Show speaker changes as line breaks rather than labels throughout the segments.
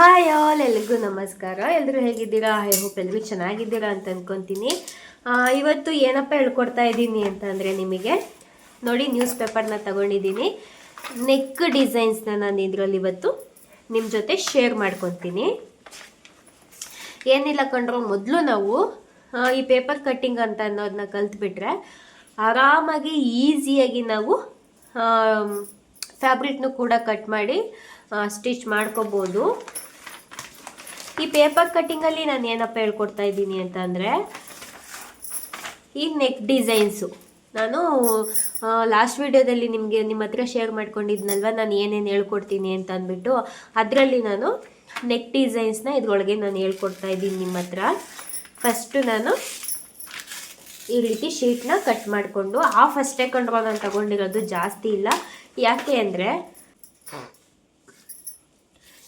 Hi all, ಎಲ್ರಿಗೂ ನಮಸ್ಕಾರ. ಎಲ್ಲರೂ ಹೇಗಿದ್ದೀರಾ? ಐ ಹೋಪ್ ಎಲ್ಲರೂ ಚೆನ್ನಾಗಿದ್ದೀರಾ ಅಂತ ಅಂದ್ಕೊತೀನಿ ಇವತ್ತು ಏನಪ್ಪ ಹೇಳ್ಕೊಡ್ತಾ ಇದ್ದೀನಿ ಅಂತಂದರೆ ನಿಮಗೆ, ನೋಡಿ ನ್ಯೂಸ್ ಪೇಪರ್ನ ತಗೊಂಡಿದ್ದೀನಿ. ನೆಕ್ ಡಿಸೈನ್ಸ್ನ ನಾನು ಇದರಲ್ಲಿ ಇವತ್ತು ನಿಮ್ಮ ಜೊತೆ ಶೇರ್ ಮಾಡ್ಕೊತೀನಿ. ಏನಿಲ್ಲ ಕಂಡ್ರೆ ಮೊದಲು ನಾವು ಈ ಪೇಪರ್ ಕಟ್ಟಿಂಗ್ ಅಂತ ಅನ್ನೋದನ್ನ ಕಲ್ತ್ಬಿಟ್ರೆ ಆರಾಮಾಗಿ ಈಸಿಯಾಗಿ ನಾವು ಫ್ಯಾಬ್ರಿಕ್ನು ಕೂಡ ಕಟ್ ಮಾಡಿ ಸ್ಟಿಚ್ ಮಾಡ್ಕೋಬೋದು. ಈ ಪೇಪರ್ ಕಟ್ಟಿಂಗಲ್ಲಿ ನಾನು ಏನಪ್ಪ ಹೇಳ್ಕೊಡ್ತಾ ಇದ್ದೀನಿ ಅಂತ ಅಂದರೆ, ಈ ನೆಕ್ ಡಿಸೈನ್ಸು ನಾನು ಲಾಸ್ಟ್ ವಿಡಿಯೋದಲ್ಲಿ ನಿಮಗೆ ನಿಮ್ಮ ಹತ್ರ ಶೇರ್ ಮಾಡ್ಕೊಂಡಿದ್ನಲ್ವ, ನಾನು ಏನೇನು ಹೇಳ್ಕೊಡ್ತೀನಿ ಅಂತ ಅಂದ್ಬಿಟ್ಟು, ಅದರಲ್ಲಿ ನಾನು ನೆಕ್ ಡಿಸೈನ್ಸ್ನ ಇದ್ರೊಳಗೆ ನಾನು ಹೇಳ್ಕೊಡ್ತಾ ಇದ್ದೀನಿ ನಿಮ್ಮ ಹತ್ರ. ಫಸ್ಟು ನಾನು ಈ ರೀತಿ ಶೀಟ್ನ ಕಟ್ ಮಾಡಿಕೊಂಡು ಹಾಫ್ ಅಷ್ಟೇ ಕಂಡ್ರೋ ನಾನು ತಗೊಂಡಿರೋದು ಜಾಸ್ತಿ ಇಲ್ಲ. ಯಾಕೆ ಅಂದರೆ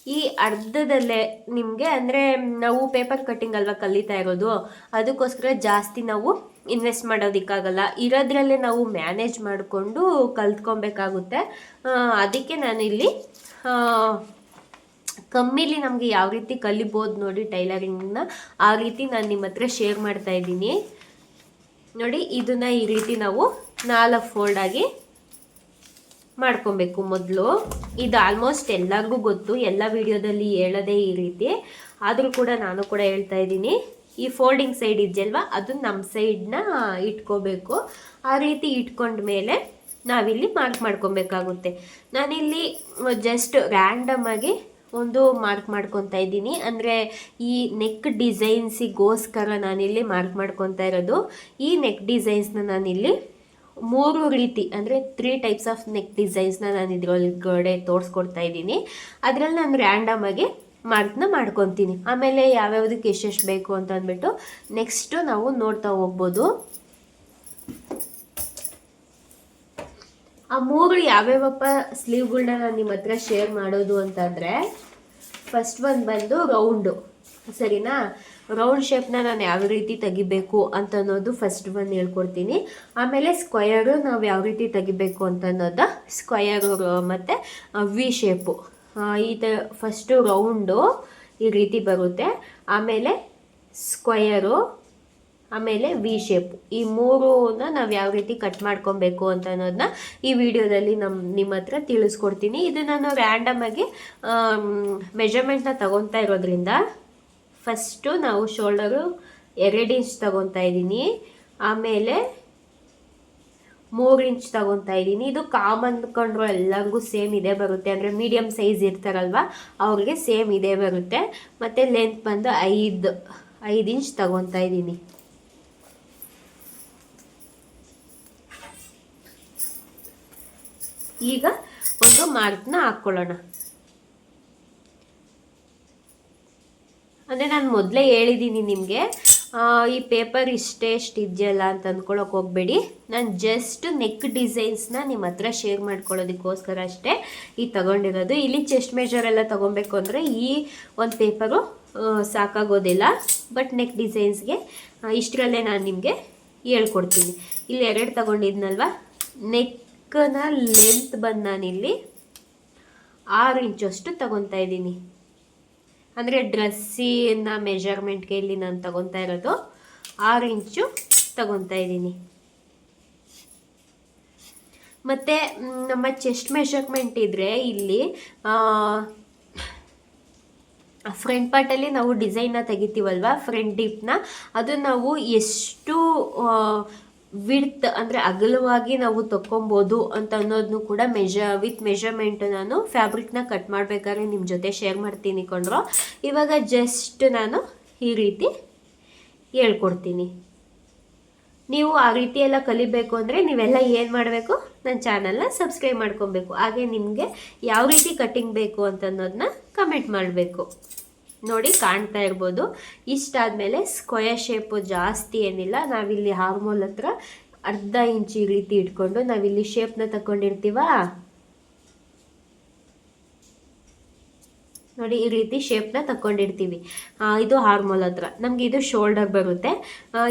ಈ ಅರ್ಧದಲ್ಲೇ ನಿಮಗೆ ಅಂದರೆ ನಾವು ಪೇಪರ್ ಕಟ್ಟಿಂಗ್ ಅಲ್ವಾ ಕಲಿತಾ ಇರೋದು, ಅದಕ್ಕೋಸ್ಕರ ಜಾಸ್ತಿ ನಾವು ಇನ್ವೆಸ್ಟ್ ಮಾಡೋದಕ್ಕಾಗಲ್ಲ. ಇರೋದ್ರಲ್ಲೇ ನಾವು ಮ್ಯಾನೇಜ್ ಮಾಡಿಕೊಂಡು ಕಲ್ತ್ಕೊಬೇಕಾಗುತ್ತೆ. ಅದಕ್ಕೆ ನಾನಿಲ್ಲಿ ಕಮ್ಮಿಲಿ ನಮಗೆ ಯಾವ ರೀತಿ ಕಲಿಬೋದು ನೋಡಿ ಟೈಲರಿಂಗ್ನ, ಆ ರೀತಿ ನಾನು ನಿಮ್ಮ ಹತ್ರ ಶೇರ್ ಮಾಡ್ತಾ ಇದ್ದೀನಿ. ನೋಡಿ, ಇದನ್ನು ಈ ರೀತಿ ನಾವು ನಾಲ್ಕು ಫೋಲ್ಡಾಗಿ ಮಾಡ್ಕೊಬೇಕು ಮೊದಲು. ಇದು ಆಲ್ಮೋಸ್ಟ್ ಎಲ್ಲರಿಗೂ ಗೊತ್ತು, ಎಲ್ಲ ವಿಡಿಯೋದಲ್ಲಿ ಹೇಳೋದೇ ಈ ರೀತಿ. ಆದರೂ ಕೂಡ ನಾನು ಕೂಡ ಹೇಳ್ತಾ ಇದ್ದೀನಿ, ಈ ಫೋಲ್ಡಿಂಗ್ ಸೈಡ್ ಇದೆಯಲ್ವ, ಅದು ನಮ್ಮ ಸೈಡ್ನ ಇಟ್ಕೋಬೇಕು. ಆ ರೀತಿ ಇಟ್ಕೊಂಡ ಮೇಲೆ ನಾವಿಲ್ಲಿ ಮಾರ್ಕ್ ಮಾಡ್ಕೊಬೇಕಾಗುತ್ತೆ. ನಾನಿಲ್ಲಿ ಜಸ್ಟ್ ರ್ಯಾಂಡಮ್ ಆಗಿ ಒಂದು ಮಾರ್ಕ್ ಮಾಡ್ಕೊತಾ ಇದ್ದೀನಿ. ಅಂದರೆ ಈ ನೆಕ್ ಡಿಸೈನ್ಸಿಗೋಸ್ಕರ ನಾನಿಲ್ಲಿ ಮಾರ್ಕ್ ಮಾಡ್ಕೊತಾ ಇರೋದು. ಈ ನೆಕ್ ಡಿಸೈನ್ಸ್ನ ನಾನಿಲ್ಲಿ ಮೂರು ರೀತಿ ಅಂದರೆ ತ್ರೀ ಟೈಪ್ಸ್ ಆಫ್ ನೆಕ್ ಡಿಸೈನ್ಸ್ನ ನಾನು ಇದ್ರೊಳಗಡೆ ತೋರಿಸ್ಕೊಡ್ತಾ ಇದ್ದೀನಿ. ಅದರಲ್ಲಿ ನಾನು ರ್ಯಾಂಡಮ್ ಆಗಿ ಮಾರ್ಕ್ನ ಮಾಡ್ಕೊತೀನಿ. ಆಮೇಲೆ ಯಾವ್ಯಾವುದಕ್ಕೆ ಎಷ್ಟೆಷ್ಟು ಬೇಕು ಅಂತ ಅಂದ್ಬಿಟ್ಟು ನೆಕ್ಸ್ಟು ನಾವು ನೋಡ್ತಾ ಹೋಗ್ಬೋದು. ಆ ಮೂರು ಯಾವ್ಯಾವಪ್ಪ ಸ್ಲೀವ್ಗಳನ್ನ ನಾನು ನಿಮ್ಮ ಹತ್ರ ಶೇರ್ ಮಾಡೋದು ಅಂತಂದರೆ ಫಸ್ಟ್ ಒಂದು ಬಂದು ರೌಂಡು ಸರಿನಾ? ರೌಂಡ್ ಶೇಪ್ನ ನಾನು ಯಾವ ರೀತಿ ತೆಗಿಬೇಕು ಅಂತ ಅನ್ನೋದು ಫಸ್ಟ್ ಒಂದು ಹೇಳ್ಕೊಡ್ತೀನಿ. ಆಮೇಲೆ ಸ್ಕ್ವಯರು ನಾವು ಯಾವ ರೀತಿ ತೆಗಿಬೇಕು ಅಂತ ಅನ್ನೋದು ಸ್ಕ್ವಯರು ಮತ್ತು ವಿ ಶೇಪು ಈ ತ ಫಸ್ಟು ರೌಂಡು ಈ ರೀತಿ ಬರುತ್ತೆ. ಆಮೇಲೆ ಸ್ಕ್ವಯರು ಆಮೇಲೆ ವಿ ಶೇಪ್ ಈ ಮೂರನ್ನ ನಾವು ಯಾವ ರೀತಿ ಕಟ್ ಮಾಡ್ಕೊಬೇಕು ಅಂತ ಅನ್ನೋದನ್ನ ಈ ವಿಡಿಯೋದಲ್ಲಿ ನಮ್ಮ ನಿಮ್ಮ ಹತ್ರ ತಿಳಿಸ್ಕೊಡ್ತೀನಿ. ಇದು ನಾನು ರ್ಯಾಂಡಮ್ ಆಗಿ ಮೆಜರ್ಮೆಂಟ್ನ ತಗೊತಾ ಇರೋದ್ರಿಂದ ಫಸ್ಟು ನಾವು ಶೋಲ್ಡರು ಎರಡು ಇಂಚ್ ತಗೊತಾ ಇದ್ದೀನಿ. ಆಮೇಲೆ ಮೂರು ಇಂಚ್ ತಗೊತಾ ಇದ್ದೀನಿ. ಇದು ಕಾಮನ್ ಕಂಡ್ರು ಎಲ್ಲರಿಗೂ ಸೇಮ್ ಇದೇ ಬರುತ್ತೆ. ಅಂದರೆ ಮೀಡಿಯಮ್ ಸೈಜ್ ಇರ್ತಾರಲ್ವ, ಅವ್ರಿಗೆ ಸೇಮ್ ಇದೇ ಬರುತ್ತೆ. ಮತ್ತು ಲೆಂತ್ ಬಂದು ಐದು ಐದು ಇಂಚ್ ತಗೊತಾ ಇದ್ದೀನಿ. ಈಗ ಒಂದು ಮಾರ್ಕ್ನ ಹಾಕ್ಕೊಳ್ಳೋಣ. ಅಂದರೆ ನಾನು ಮೊದಲೇ ಹೇಳಿದ್ದೀನಿ ನಿಮಗೆ ಈ ಪೇಪರ್ ಇಷ್ಟೇ ಇಷ್ಟು ಇದೆಯಲ್ಲ ಅಂತ ಅಂದ್ಕೊಳಕ್ಕೆ ಹೋಗಬೇಡಿ. ನಾನು ಜಸ್ಟ್ ನೆಕ್ ಡಿಸೈನ್ಸ್ನ ನಿಮ್ಮ ಹತ್ರ ಶೇರ್ ಮಾಡ್ಕೊಳ್ಳೋದಕ್ಕೋಸ್ಕರ ಅಷ್ಟೇ ಈ ತಗೊಂಡಿರೋದು. ಇಲ್ಲಿ ಚೆಸ್ಟ್ ಮೆಜರ್ ಎಲ್ಲ ತೊಗೊಬೇಕು ಅಂದರೆ ಈ ಒಂದು ಪೇಪರು ಸಾಕಾಗೋದಿಲ್ಲ. ಬಟ್ ನೆಕ್ ಡಿಸೈನ್ಸ್ಗೆ ಇಷ್ಟರಲ್ಲೇ ನಾನು ನಿಮಗೆ ಹೇಳ್ಕೊಡ್ತೀನಿ. ಇಲ್ಲಿ ಎರಡು ತಗೊಂಡಿದ್ನಲ್ವ? ನೆಕ್ಕನ ಲೆಂತ್ ಬಂದು ನಾನಿಲ್ಲಿ ಆರು ಅಷ್ಟು ತಗೊತಾ ಇದ್ದೀನಿ. ಅಂದರೆ ಡ್ರೆಸ್ಸಿನ ಮೆಜರ್ಮೆಂಟ್ಗೆ ಇಲ್ಲಿ ನಾನು ತಗೊತಾ ಇರೋದು. ಆರು ಇಂಚು ತಗೊತಾ ಇದ್ದೀನಿ. ಮತ್ತು ನಮ್ಮ ಚೆಸ್ಟ್ ಮೆಷರ್ಮೆಂಟ್ ಇದ್ದರೆ ಇಲ್ಲಿ ಫ್ರಂಟ್ ಪಾರ್ಟಲ್ಲಿ ನಾವು ಡಿಸೈನ್ನ ತೆಗಿತೀವಲ್ವ? ಫ್ರಂಟ್ ಡಿಪ್ನ ಅದು ನಾವು ಎಷ್ಟು ವಿಡ್ತ್ ಅಂದರೆ ಅಗಲವಾಗಿ ನಾವು ತಕ್ಕೊಬೋದು ಅಂತ ಅನ್ನೋದನ್ನು ಕೂಡ ಮೆಜ ವಿತ್ ಮೆಜರ್ಮೆಂಟ್ ನಾನು ಫ್ಯಾಬ್ರಿಕ್ನ ಕಟ್ ಮಾಡಬೇಕಾದ್ರೆ ನಿಮ್ಮ ಜೊತೆ ಶೇರ್ ಮಾಡ್ತೀನಿ ಕೊಂಡ್ರು ಇವಾಗ ಜಸ್ಟ್ ನಾನು ಈ ರೀತಿ ಹೇಳ್ಕೊಡ್ತೀನಿ. ನೀವು ಆ ರೀತಿ ಎಲ್ಲ ಕಲಿಬೇಕು ಅಂದರೆ ನೀವೆಲ್ಲ ಏನು ಮಾಡಬೇಕು? ನನ್ನ ಚಾನಲ್ನ ಸಬ್ಸ್ಕ್ರೈಬ್ ಮಾಡ್ಕೊಬೇಕು. ಹಾಗೆ ನಿಮಗೆ ಯಾವ ರೀತಿ ಕಟ್ಟಿಂಗ್ ಬೇಕು ಅಂತ ಅನ್ನೋದನ್ನ ಕಮೆಂಟ್ ಮಾಡಬೇಕು. ನೋಡಿ ಕಾಣ್ತಾ ಇರ್ಬೋದು. ಇಷ್ಟಾದಮೇಲೆ ಸ್ಕ್ವಯರ್ ಶೇಪು ಜಾಸ್ತಿ ಏನಿಲ್ಲ. ನಾವಿಲ್ಲಿ ಹಾರ್ಮೋಲ್ ಹತ್ರ ಅರ್ಧ ಇಂಚ್ ಈ ರೀತಿ ಇಟ್ಕೊಂಡು ನಾವಿಲ್ಲಿ ಶೇಪ್ನ ತಗೊಂಡಿರ್ತೀವ ನೋಡಿ ಈ ರೀತಿ ಶೇಪ್ನ ತಗೊಂಡಿರ್ತೀವಿ ಇದು ಹಾರ್ಮೋಲ್ ಹತ್ರ. ನಮಗೆ ಇದು ಶೋಲ್ಡರ್ ಬರುತ್ತೆ.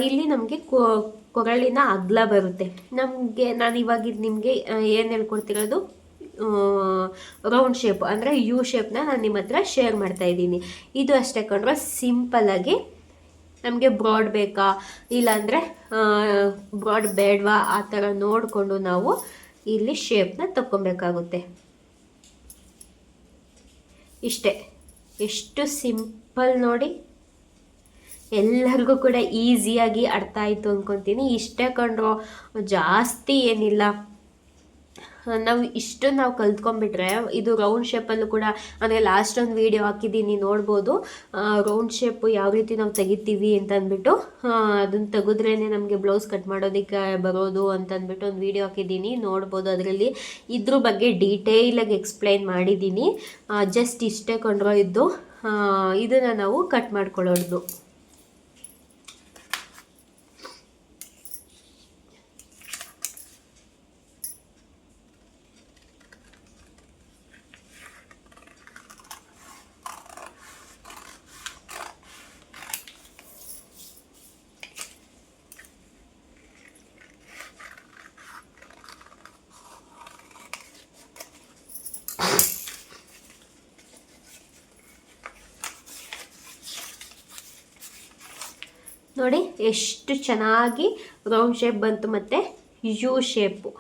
ಇಲ್ಲಿ ನಮಗೆ ಕೊರಳಿನ ಅಗ್ಲ ಬರುತ್ತೆ. ನಮಗೆ, ನಾನು ಇವಾಗ ಇದು ನಿಮಗೆ ಏನು ಹೇಳ್ಕೊಡ್ತಿರೋದು? ರೌಂಡ್ ಶೇಪ್ ಅಂದರೆ ಯು ಶೇಪ್ನ ನಾನು ನಿಮ್ಮ ಹತ್ರ ಶೇರ್ ಮಾಡ್ತಾ ಇದ್ದೀನಿ. ಇದು ಅಷ್ಟೇ ಕಂಡ್ರೆ ಸಿಂಪಲ್ಲಾಗಿ ನಮಗೆ ಬ್ರಾಡ್ ಬೇಕಾ, ಇಲ್ಲಾಂದರೆ ಬ್ರಾಡ್ ಬೇಡವಾ, ಆ ಥರ ನೋಡಿಕೊಂಡು ನಾವು ಇಲ್ಲಿ ಶೇಪ್ನ ತಗೊಬೇಕಾಗುತ್ತೆ ಇಷ್ಟೇ, ಎಷ್ಟು ಸಿಂಪಲ್ ನೋಡಿ. ಎಲ್ಲರಿಗೂ ಕೂಡ ಈಸಿಯಾಗಿ ಅರ್ಥ ಆಯಿತು ಅಂದ್ಕೊತೀನಿ ಇಷ್ಟೇ ಕಂಡ್ರೋ ಜಾಸ್ತಿ ಏನಿಲ್ಲ. ನಾವು ಇಷ್ಟು ನಾವು ಕಲ್ತ್ಕೊಂಡ್ಬಿಟ್ರೆ ಇದು ರೌಂಡ್ ಶೇಪಲ್ಲೂ ಕೂಡ ಅಂದರೆ ಲಾಸ್ಟ್ ಒಂದು ವೀಡಿಯೋ ಹಾಕಿದ್ದೀನಿ ನೋಡ್ಬೋದು. ರೌಂಡ್ ಶೇಪ್ ಯಾವ ರೀತಿ ನಾವು ತೆಗಿತೀವಿ ಅಂತ ಅಂದ್ಬಿಟ್ಟು ಅದನ್ನು ತೆಗೆದ್ರೇ ನಮಗೆ ಬ್ಲೌಸ್ ಕಟ್ ಮಾಡೋದಕ್ಕೆ ಬರೋದು ಅಂತ ಅಂದ್ಬಿಟ್ಟು ಒಂದು ವೀಡಿಯೋ ಹಾಕಿದ್ದೀನಿ ನೋಡ್ಬೋದು ಅದರಲ್ಲಿ. ಇದ್ರ ಬಗ್ಗೆ ಡೀಟೇಲಾಗಿ ಎಕ್ಸ್ಪ್ಲೈನ್ ಮಾಡಿದ್ದೀನಿ ಜಸ್ಟ್ ಇಷ್ಟೇ ಕೊಂಡ್ರೋ ಇದ್ದು ಇದನ್ನು ನಾವು ಕಟ್ ಮಾಡ್ಕೊಳ್ಳೋದು. ನೋಡಿ, ಎಷ್ಟು ಚೆನ್ನಾಗಿ ರೌಂಡ್ ಶೇಪ್ ಬಂತು ಮತ್ತು ಯು ಶೇಪು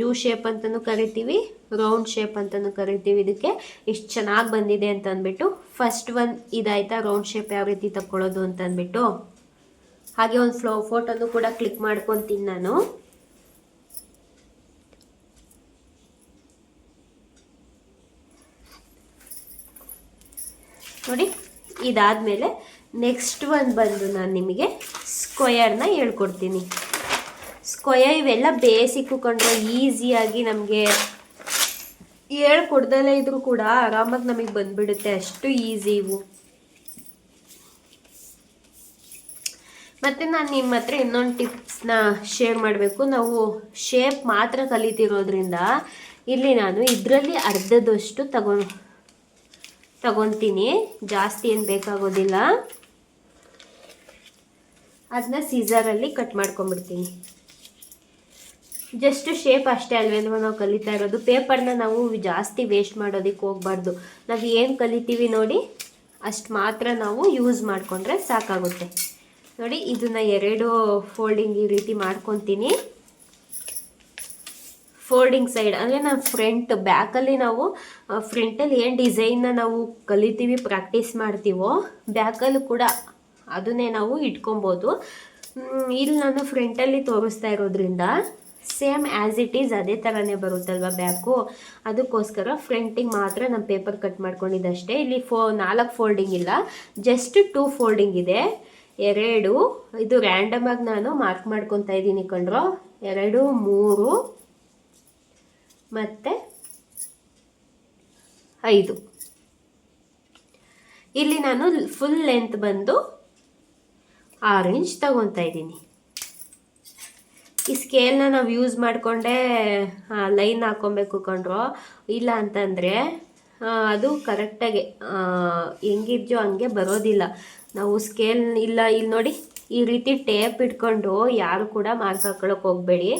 ಯು ಶೇಪ್ ಅಂತಲೂ ಕರಿತೀವಿ ರೌಂಡ್ ಶೇಪ್ ಅಂತಲೂ ಕರಿತೀವಿ. ಇದಕ್ಕೆ ಎಷ್ಟು ಚೆನ್ನಾಗಿ ಬಂದಿದೆ ಅಂತ ಅಂದ್ಬಿಟ್ಟು ಫಸ್ಟ್ ಒನ್ ಇದಾಯ್ತಾ ರೌಂಡ್ ಶೇಪ್ ಯಾವ ರೀತಿ ತಗೊಳ್ಳೋದು ಅಂತ ಅಂದ್ಬಿಟ್ಟು. ಹಾಗೆ ಒಂದು ಫ್ಲೋ ಫೋಟೋನು ಕೂಡ ಕ್ಲಿಕ್ ಮಾಡ್ಕೊತೀನಿ ನಾನು. ನೋಡಿ ಇದಾದಮೇಲೆ ನೆಕ್ಸ್ಟ್ ಒಂದು ಬಂದು ನಾನು ನಿಮಗೆ ಸ್ಕ್ವಯರ್ನ ಹೇಳ್ಕೊಡ್ತೀನಿ. ಸ್ಕ್ವಯರ್ ಇವೆಲ್ಲ ಬೇಸಿಕ್ಕು ಕಂಡ್ರೆ ಈಸಿಯಾಗಿ ನಮಗೆ ಹೇಳ್ಕೊಡ್ದಲ್ಲೇ ಇದ್ರೂ ಕೂಡ ಆರಾಮಾಗಿ ನಮಗೆ ಬಂದ್ಬಿಡುತ್ತೆ. ಅಷ್ಟು ಈಸಿ ಇವು. ಮತ್ತು ನಾನು ನಿಮ್ಮ ಹತ್ರ ಇನ್ನೊಂದು ಟಿಪ್ಸ್ನ ಶೇರ್ ಮಾಡಬೇಕು. ನಾವು ಶೇಪ್ ಮಾತ್ರ ಕಲಿತಿರೋದ್ರಿಂದ ಇಲ್ಲಿ ನಾನು ಇದರಲ್ಲಿ ಅರ್ಧದಷ್ಟು ತಗೊ ತಗೊತೀನಿ. ಜಾಸ್ತಿ ಏನು ಬೇಕಾಗೋದಿಲ್ಲ. ಅದನ್ನ ಸೀಸರಲ್ಲಿ ಕಟ್ ಮಾಡ್ಕೊಂಬಿಡ್ತೀನಿ ಜಸ್ಟ್ ಶೇಪ್ ಅಷ್ಟೇ ಅಲ್ವೇನೋ ನಾವು ಕಲಿತಾ ಇರೋದು? ಪೇಪರ್ನ ನಾವು ಜಾಸ್ತಿ ವೇಸ್ಟ್ ಮಾಡೋದಕ್ಕೆ ಹೋಗ್ಬಾರ್ದು. ನಾವು ಏನು ಕಲಿತೀವಿ ನೋಡಿ, ಅಷ್ಟು ಮಾತ್ರ ನಾವು ಯೂಸ್ ಮಾಡಿಕೊಂಡ್ರೆ ಸಾಕಾಗುತ್ತೆ. ನೋಡಿ, ಇದನ್ನು ಎರಡು ಫೋಲ್ಡಿಂಗ್ ಈ ರೀತಿ ಮಾಡ್ಕೊತೀನಿ. ಫೋಲ್ಡಿಂಗ್ ಸೈಡ್ ಅಂದರೆ ನಾವು ಫ್ರಂಟ್ ಬ್ಯಾಕಲ್ಲಿ ನಾವು ಫ್ರಂಟಲ್ಲಿ ಏನು ಡಿಸೈನ್ನ ನಾವು ಕಲಿತೀವಿ ಪ್ರಾಕ್ಟೀಸ್ ಮಾಡ್ತೀವೋ ಬ್ಯಾಕಲ್ಲೂ ಕೂಡ ಅದನ್ನೇ ನಾವು ಇಟ್ಕೊಬೋದು. ಇಲ್ಲಿ ನಾನು ಫ್ರಂಟಲ್ಲಿ ತೋರಿಸ್ತಾ ಇರೋದ್ರಿಂದ ಸೇಮ್ ಆ್ಯಸ್ ಇಟ್ ಈಸ್ ಅದೇ ಥರನೇ ಬರುತ್ತಲ್ವ ಬ್ಯಾಕು ಅದಕ್ಕೋಸ್ಕರ ಫ್ರಂಟಿಗೆ ಮಾತ್ರ ನಾನು ಪೇಪರ್ ಕಟ್ ಮಾಡ್ಕೊಂಡಿದ್ದಷ್ಟೇ. ಇಲ್ಲಿ ಫೋ, ನಾಲ್ಕು ಫೋಲ್ಡಿಂಗ್ ಇಲ್ಲ. ಜಸ್ಟ್ ಟೂ ಫೋಲ್ಡಿಂಗ್ ಇದೆ. ಎರಡು, ಇದು ರ್ಯಾಂಡಮಾಗಿ ನಾನು ಮಾರ್ಕ್ ಮಾಡ್ಕೊತಾ ಇದ್ದೀನಿ ಕಂಡ್ರೋ ಎರಡು, ಮೂರು ಮತ್ತು ಐದು. ಇಲ್ಲಿ ನಾನು ಫುಲ್ ಲೆಂತ್ ಬಂದು ಆರು ಇಂಚ್ ತಗೊತಾ ಇದ್ದೀನಿ. ಈ ಸ್ಕೇಲ್ನ ನಾವು ಯೂಸ್ ಮಾಡಿಕೊಂಡೇ ಲೈನ್ ಹಾಕ್ಕೊಬೇಕು ಕಂಡ್ರು ಇಲ್ಲ ಅಂತಂದರೆ ಅದು ಕರೆಕ್ಟಾಗಿ ಹೆಂಗಿದ್ಯೋ ಹಂಗೆ ಬರೋದಿಲ್ಲ. ನಾವು ಸ್ಕೇಲ್ ಇಲ್ಲ, ಇಲ್ಲಿ ನೋಡಿ, ಈ ರೀತಿ ಟೇಪ್ ಇಟ್ಕೊಂಡು ಯಾರು ಕೂಡ ಮಾರ್ಕ್ ಹಾಕೊಳ್ಳೋಕೆ ಹೋಗಬೇಡಿ.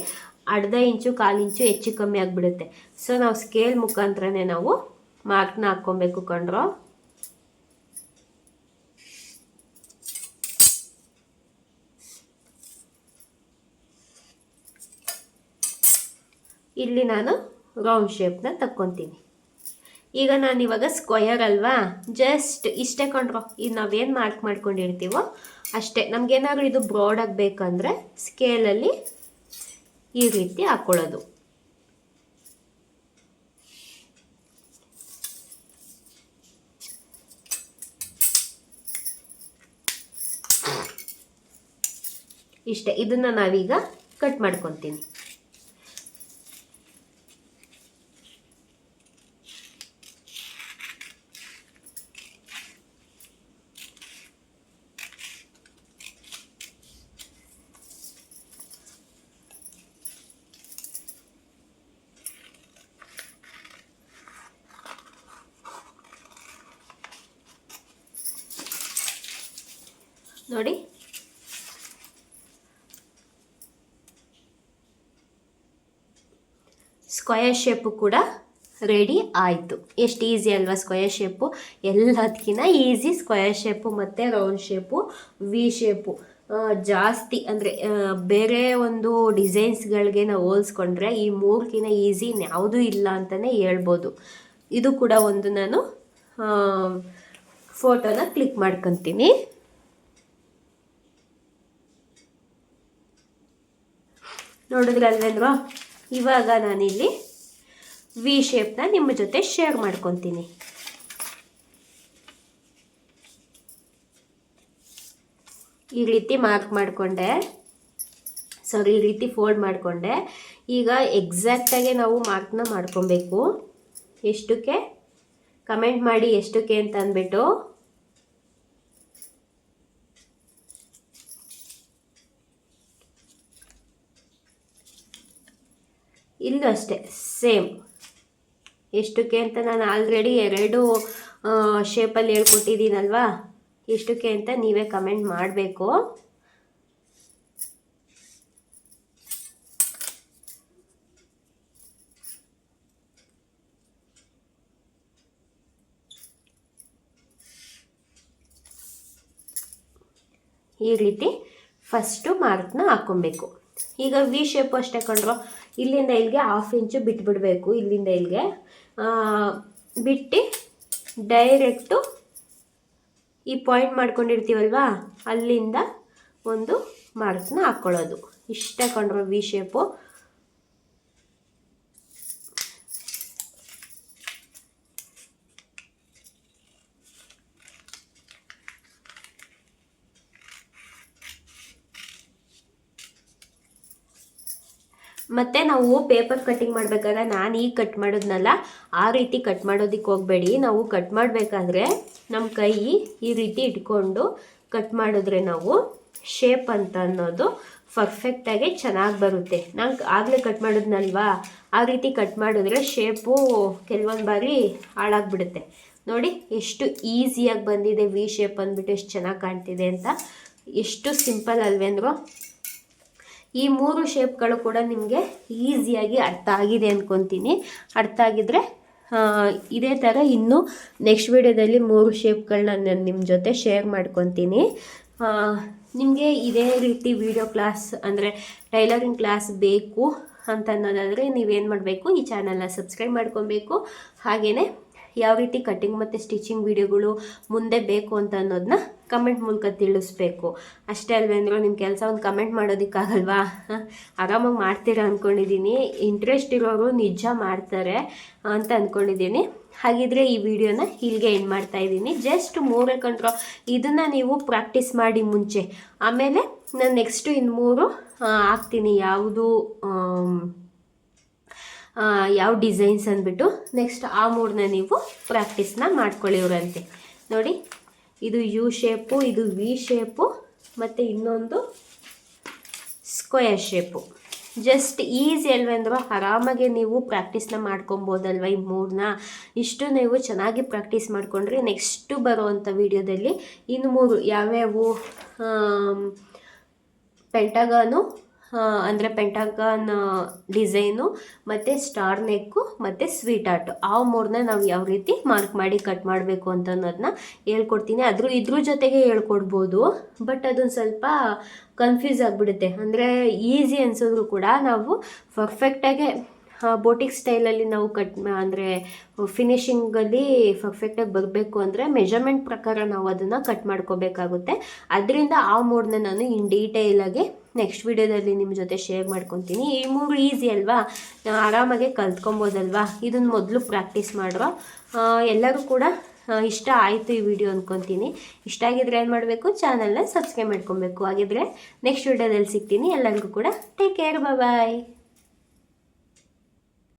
ಅರ್ಧ ಇಂಚು, ಕಾಲು ಇಂಚು ಹೆಚ್ಚು ಕಮ್ಮಿ ಆಗಿಬಿಡುತ್ತೆ. ಸೊ ನಾವು ಸ್ಕೇಲ್ ಮುಖಾಂತರನೇ ನಾವು ಮಾರ್ಕ್ನ ಹಾಕ್ಕೊಬೇಕು ಕಂಡ್ರು ಇಲ್ಲಿ ನಾನು ರೌಂಡ್ ಶೇಪ್ನ ತಕ್ಕೊತೀನಿ. ಈಗ ನಾನು ಇವಾಗ ಸ್ಕ್ವಯರ್ ಅಲ್ವಾ? ಜಸ್ಟ್ ಇಷ್ಟೇ ಕಂಡ್ರೋ ಇದು ನಾವೇನು ಮಾರ್ಕ್ ಮಾಡ್ಕೊಂಡಿರ್ತೀವೋ ಅಷ್ಟೇ. ನಮಗೇನಾದ್ರೂ ಇದು ಬ್ರಾಡ್ ಆಗಬೇಕಂದ್ರೆ ಸ್ಕೇಲಲ್ಲಿ ಈ ರೀತಿ ಹಾಕ್ಕೊಳ್ಳೋದು ಇಷ್ಟೇ ಇದನ್ನು ನಾವೀಗ ಕಟ್ ಮಾಡ್ಕೊತೀನಿ. ನೋಡಿ. ಸ್ಕ್ವಯರ್ ಶೇಪು ಕೂಡ ರೆಡಿ ಆಯಿತು. ಎಷ್ಟು ಈಸಿ ಅಲ್ವಾ ಸ್ಕ್ವಯರ್ ಶೇಪು ಎಲ್ಲದಕ್ಕಿಂತ ಈಸಿ ಸ್ಕ್ವಯರ್ ಶೇಪು ಮತ್ತು ರೌಂಡ್ ಶೇಪು ವಿ ಶೇಪು ಜಾಸ್ತಿ ಅಂದರೆ ಬೇರೆ ಒಂದು ಡಿಸೈನ್ಸ್ಗಳಿಗೆ ನಾವು ಹೋಲಿಸ್ಕೊಂಡ್ರೆ ಈ ಮೂರ್ಕಿನ ಈಸಿ ಯಾವುದೂ ಇಲ್ಲ ಅಂತಲೇ ಹೇಳ್ಬೋದು. ಇದು ಕೂಡ ಒಂದು ನಾನು ಫೋಟೋನ ಕ್ಲಿಕ್ ಮಾಡ್ಕೊತೀನಿ. ನೋಡಿದ್ರಲ್ವೇನ್ವಾ ಇವಾಗ ನಾನಿಲ್ಲಿ ವಿ ಶೇಪ್ನ ನಿಮ್ಮ ಜೊತೆ ಶೇರ್ ಮಾಡ್ಕೊತೀನಿ. ಈ ರೀತಿ ಮಾರ್ಕ್ ಮಾಡಿಕೊಂಡೆ. ಸಾರಿ ಈ ರೀತಿ ಫೋಲ್ಡ್ ಮಾಡಿಕೊಂಡೆ. ಈಗ ಎಕ್ಸಾಕ್ಟಾಗಿ ನಾವು ಮಾರ್ಕ್ನ ಮಾಡ್ಕೊಬೇಕು. ಎಷ್ಟಕ್ಕೆ? ಕಮೆಂಟ್ ಮಾಡಿ ಎಷ್ಟಕ್ಕೆ ಅಂತ ಅಂದ್ಬಿಟ್ಟು. ಇಲ್ಲೂ ಅಷ್ಟೇ ಸೇಮ್ ಎಷ್ಟಕ್ಕೆ ಅಂತ ನಾನು ಆಲ್ರೆಡಿ ಎರಡು ಶೇಪಲ್ಲಿ ಹೇಳ್ಕೊಟ್ಟಿದ್ದೀನಲ್ವಾ? ಎಷ್ಟಕ್ಕೆ ಅಂತ ನೀವೇ ಕಮೆಂಟ್ ಮಾಡಬೇಕು. ಈ ರೀತಿ ಫಸ್ಟು ಮಾರ್ಕ್ನ ಹಾಕೊಬೇಕು ಈಗ ವಿ ಶೇಪು ಅಷ್ಟೇ ಕಂಡ್ರು ಇಲ್ಲಿಂದ ಇಲ್ಲಿಗೆ ಹಾಫ್ ಇಂಚು ಬಿಟ್ಬಿಡಬೇಕು, ಇಲ್ಲಿಂದ ಇಲ್ಲಿಗೆ. ಬಿಟ್ಟು ಡೈರೆಕ್ಟು ಈ ಪಾಯಿಂಟ್ ಮಾಡ್ಕೊಂಡಿರ್ತೀವಲ್ವಾ, ಅಲ್ಲಿಂದ ಒಂದು ಮಾರ್ಕ್ನ ಹಾಕ್ಕೊಳ್ಳೋದು ಇಷ್ಟೇ ಕಂಡ್ರೆ ವಿ ಶೇಪು ಮತ್ತು ನಾವು ಪೇಪರ್ ಕಟ್ಟಿಂಗ್ ಮಾಡಬೇಕಾದ್ರೆ ನಾನು ಈಗ ಕಟ್ ಮಾಡೋದ್ನಲ್ಲ, ಆ ರೀತಿ ಕಟ್ ಮಾಡೋದಕ್ಕೆ ಹೋಗಬೇಡಿ. ನಾವು ಕಟ್ ಮಾಡಬೇಕಾದ್ರೆ ನಮ್ಮ ಕೈ ಈ ರೀತಿ ಇಟ್ಕೊಂಡು ಕಟ್ ಮಾಡಿದ್ರೆ ನಾವು ಶೇಪ್ ಅಂತ ಅನ್ನೋದು ಪರ್ಫೆಕ್ಟಾಗಿ ಚೆನ್ನಾಗಿ ಬರುತ್ತೆ. ನಂಗೆ ಆಗಲೇ ಕಟ್ ಮಾಡಿದ್ನಲ್ವಾ? ಆ ರೀತಿ ಕಟ್ ಮಾಡಿದ್ರೆ ಶೇಪು ಕೆಲವೊಂದು ಬಾರಿ ಹಾಳಾಗ್ಬಿಡುತ್ತೆ. ನೋಡಿ, ಎಷ್ಟು ಈಸಿಯಾಗಿ ಬಂದಿದೆ ವಿ ಶೇಪ್ ಅಂದ್ಬಿಟ್ಟು, ಎಷ್ಟು ಚೆನ್ನಾಗಿ ಕಾಣ್ತಿದೆ ಅಂತ. ಎಷ್ಟು ಸಿಂಪಲ್ ಅಲ್ವೇಂದ್ರು ಈ ಮೂರು ಶೇಪ್ಗಳು ಕೂಡ ನಿಮಗೆ ಈಸಿಯಾಗಿ ಅರ್ಥ ಆಗಿದೆ ಅಂದ್ಕೊತೀನಿ ಅರ್ಥ ಆಗಿದ್ರೆ ಇದೇ ಥರ ಇನ್ನೂ ನೆಕ್ಸ್ಟ್ ವಿಡಿಯೋದಲ್ಲಿ ಮೂರು ಶೇಪ್ಗಳನ್ನ ನಾನು ನಿಮ್ಮ ಜೊತೆ ಶೇರ್ ಮಾಡ್ಕೊತೀನಿ. ನಿಮಗೆ ಇದೇ ರೀತಿ ವಿಡಿಯೋ ಕ್ಲಾಸ್ ಅಂದರೆ ಟೈಲರಿಂಗ್ ಕ್ಲಾಸ್ ಬೇಕು ಅಂತ ಅನ್ನೋದಾದರೆ ನೀವೇನು ಮಾಡಬೇಕು, ಈ ಚಾನಲ್ನ ಸಬ್ಸ್ಕ್ರೈಬ್ ಮಾಡ್ಕೊಬೇಕು. ಹಾಗೆಯೇ ಯಾವ ರೀತಿ ಕಟ್ಟಿಂಗ್ ಮತ್ತು ಸ್ಟಿಚಿಂಗ್ ವಿಡಿಯೋಗಳು ಮುಂದೆ ಬೇಕು ಅಂತ ಅನ್ನೋದನ್ನ ಕಮೆಂಟ್ ಮೂಲಕ ತಿಳಿಸ್ಬೇಕು. ಅಷ್ಟೇ ಅಲ್ವೇ ಅಂದ್ರೆ ನಿಮ್ಮ ಕೆಲಸ ಒಂದು ಕಮೆಂಟ್ ಮಾಡೋದಕ್ಕಾಗಲ್ವಾ? ಆರಾಮಾಗಿ ಮಾಡ್ತೀರಾ ಅಂದ್ಕೊಂಡಿದ್ದೀನಿ ಇಂಟ್ರೆಸ್ಟ್ ಇರೋರು ನಿಜ ಮಾಡ್ತಾರೆ ಅಂತ ಅಂದ್ಕೊಂಡಿದ್ದೀನಿ ಹಾಗಿದ್ರೆ ಈ ವಿಡಿಯೋನ ಇಲ್ಲಿಗೆ ಎಂಡ್ ಮಾಡ್ತಾ ಇದ್ದೀನಿ. ಜಸ್ಟ್ ಮೂರೇ ಕಂಟ್ರೋ ಇದನ್ನು ನೀವು ಪ್ರಾಕ್ಟೀಸ್ ಮಾಡಿ ಮುಂಚೆ. ಆಮೇಲೆ ನಾನು ನೆಕ್ಸ್ಟು ಇನ್ನು ಮೂರು ಹಾಕ್ತೀನಿ ಯಾವುದು ಯಾವ ಡಿಸೈನ್ಸ್ ಅಂದ್ಬಿಟ್ಟು ನೆಕ್ಸ್ಟ್ ಆ ಮೂರನ್ನ ನೀವು ಪ್ರಾಕ್ಟೀಸ್ನ ಮಾಡ್ಕೊಳ್ಳಿವ್ರಂತೆ. ನೋಡಿ. ಇದು ಯು ಶೇಪು ಇದು ವಿ ಶೇಪು ಮತ್ತು ಇನ್ನೊಂದು ಸ್ಕ್ವಯರ್ ಶೇಪು ಜಸ್ಟ್ ಈಸಿ ಅಂದ್ರೆ ಆರಾಮಾಗಿ ನೀವು ಪ್ರಾಕ್ಟೀಸ್ನ ಮಾಡ್ಕೊಬೋದಲ್ವ ಈ ಮೂರನ್ನ ಇಷ್ಟು ನೀವು ಚೆನ್ನಾಗಿ ಪ್ರಾಕ್ಟೀಸ್ ಮಾಡಿಕೊಂಡ್ರೆ ನೆಕ್ಸ್ಟು ಬರುವಂಥ ವಿಡಿಯೋದಲ್ಲಿ ಇನ್ನು ಮೂರು ಯಾವ್ಯಾವು ಪೆಂಟಗಾನು ಅಂದರೆ ಪೆಂಟಾಗನ್ ಡಿಸೈನು ಮತ್ತು ಸ್ಟಾರ್ ನೆಕ್ಕು ಮತ್ತು ಸ್ವೀಟ್ ಆರ್ಟ್ ಆ ಮೂರನ್ನ ನಾವು ಯಾವ ರೀತಿ ಮಾರ್ಕ್ ಮಾಡಿ ಕಟ್ ಮಾಡಬೇಕು ಅಂತ ಅನ್ನೋದನ್ನ ಹೇಳ್ಕೊಡ್ತೀನಿ. ಅದ್ರ ಇದ್ರ ಜೊತೆಗೆ ಹೇಳ್ಕೊಡ್ಬೋದು ಬಟ್ ಅದೊಂದು ಸ್ವಲ್ಪ ಕನ್ಫ್ಯೂಸ್ ಆಗಿಬಿಡುತ್ತೆ. ಅಂದರೆ ಈಸಿ ಅನ್ಸಿದ್ರು ಕೂಡ ನಾವು ಪರ್ಫೆಕ್ಟಾಗೆ ಬೋಟಿಕ್ ಸ್ಟೈಲಲ್ಲಿ ನಾವು ಕಟ್, ಅಂದರೆ ಫಿನಿಶಿಂಗಲ್ಲಿ ಪರ್ಫೆಕ್ಟಾಗಿ ಬರಬೇಕು ಅಂದರೆ ಮೆಜರ್ಮೆಂಟ್ ಪ್ರಕಾರ ನಾವು ಅದನ್ನು ಕಟ್ ಮಾಡ್ಕೋಬೇಕಾಗುತ್ತೆ. ಅದರಿಂದ ಆ ಮೋಡ್ನ ನಾನು ಇನ್ ಡೀಟೇಲಾಗಿ ನೆಕ್ಸ್ಟ್ ವಿಡಿಯೋದಲ್ಲಿ ನಿಮ್ಮ ಜೊತೆ ಶೇರ್ ಮಾಡ್ಕೊತೀನಿ. ಈ ಮೂರು ಈಸಿ ಅಲ್ವಾ? ಆರಾಮಾಗೆ ಕಲ್ತ್ಕೊಬೋದಲ್ವಾ? ಇದನ್ನು ಮೊದಲು ಪ್ರಾಕ್ಟೀಸ್ ಮಾಡುವ. ಎಲ್ಲರೂ ಕೂಡ ಇಷ್ಟ ಆಯಿತು ಈ ವಿಡಿಯೋ ಅಂದ್ಕೊತೀನಿ ಇಷ್ಟ ಆಗಿದ್ರೆ ಏನು ಮಾಡಬೇಕು? ಚಾನಲ್ನ ಸಬ್ಸ್ಕ್ರೈಬ್ ಮಾಡ್ಕೊಬೇಕು. ಹಾಗಿದ್ರೆ ನೆಕ್ಸ್ಟ್ ವಿಡಿಯೋದಲ್ಲಿ ಸಿಗ್ತೀನಿ. ಎಲ್ಲರಿಗೂ ಕೂಡ ಟೇಕ್ ಕೇರ್ ಬಾಯ್